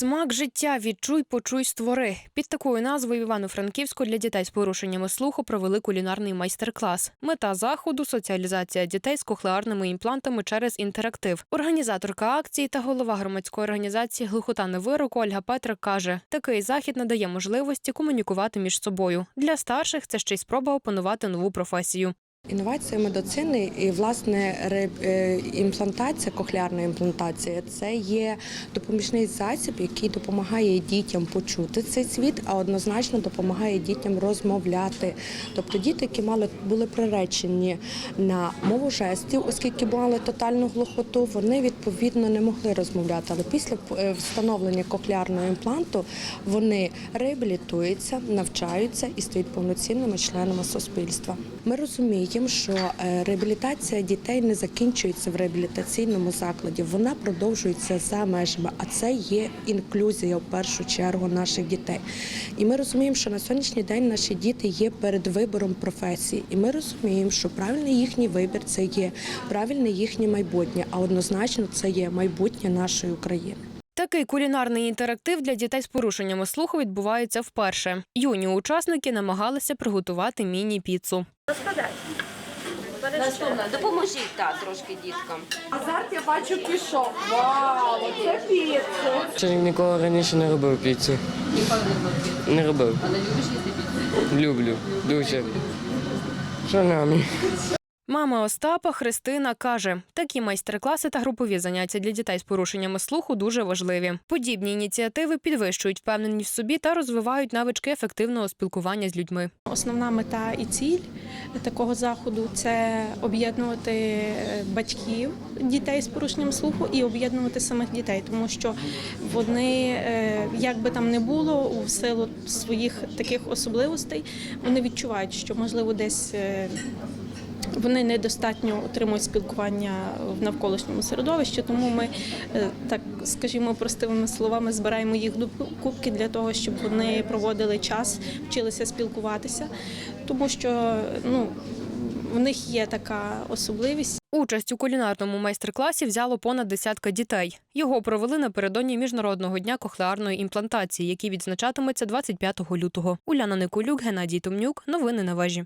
Смак життя відчуй, почуй, створи. Під такою назвою Івано-Франківську для дітей з порушеннями слуху провели кулінарний майстер-клас. Мета заходу соціалізація дітей з кохлеарними імплантами через інтерактив. Організаторка акції та голова громадської організації Глухота на вироку Ольга Петрик каже: такий захід надає можливості комунікувати між собою. Для старших це ще й спроба опанувати нову професію. Інновація медицини і власне е, імплантація, кохлеарна імплантація це є допоміжний засіб, який допомагає дітям почути цей світ, а однозначно допомагає дітям розмовляти. Тобто діти, які мали були приречені на мову жестів, оскільки мали тотальну глухоту, вони відповідно не могли розмовляти. Але після е, встановлення кохлеарного імпланту вони реабілітуються, навчаються і стають повноцінними членами суспільства. Ми розуміємо, що е, реабілітація дітей не закінчується в реабілітаційному закладі, вона продовжується за межами, а це є інклюзія в першу чергу наших дітей. І ми розуміємо, що на сьогоднішній день наші діти є перед вибором професії, і ми розуміємо, що правильний їхній вибір це є правильне їхнє майбутнє, а однозначно це є майбутнє нашої України. Такий кулінарний інтерактив для дітей з порушеннями слуху відбувається вперше. Юні учасники намагалися приготувати міні-піцу. Наступна, допоможіть так трошки діткам. Азарт я бачу пішов. Вау, це піца. Ще ніколи раніше не робив піцу. Ніколи не робив піцу. Не робив. Але любиш їсти піцу? Люблю. Дуже. Шанамі. Мама Остапа Христина каже, такі майстер-класи та групові заняття для дітей з порушеннями слуху дуже важливі. Подібні ініціативи підвищують впевненість в собі та розвивають навички ефективного спілкування з людьми. Основна мета і ціль такого заходу це об'єднувати е, батьків дітей з порушенням слуху і об'єднувати самих дітей, тому що вони, е, як би там не було, у силу своїх таких особливостей, вони відчувають, що можливо десь. Вони недостатньо отримують спілкування в навколишньому середовищі, тому ми е, так скажімо простими словами збираємо їх до кубки для того, щоб вони проводили час, вчилися спілкуватися, тому що ну в них є така особливість. Участь у кулінарному майстер-класі взяло понад десятка дітей. Його провели напередодні міжнародного дня кохлеарної імплантації, який відзначатиметься 25 лютого. Уляна Николюк, Геннадій Томнюк. Новини на вежі.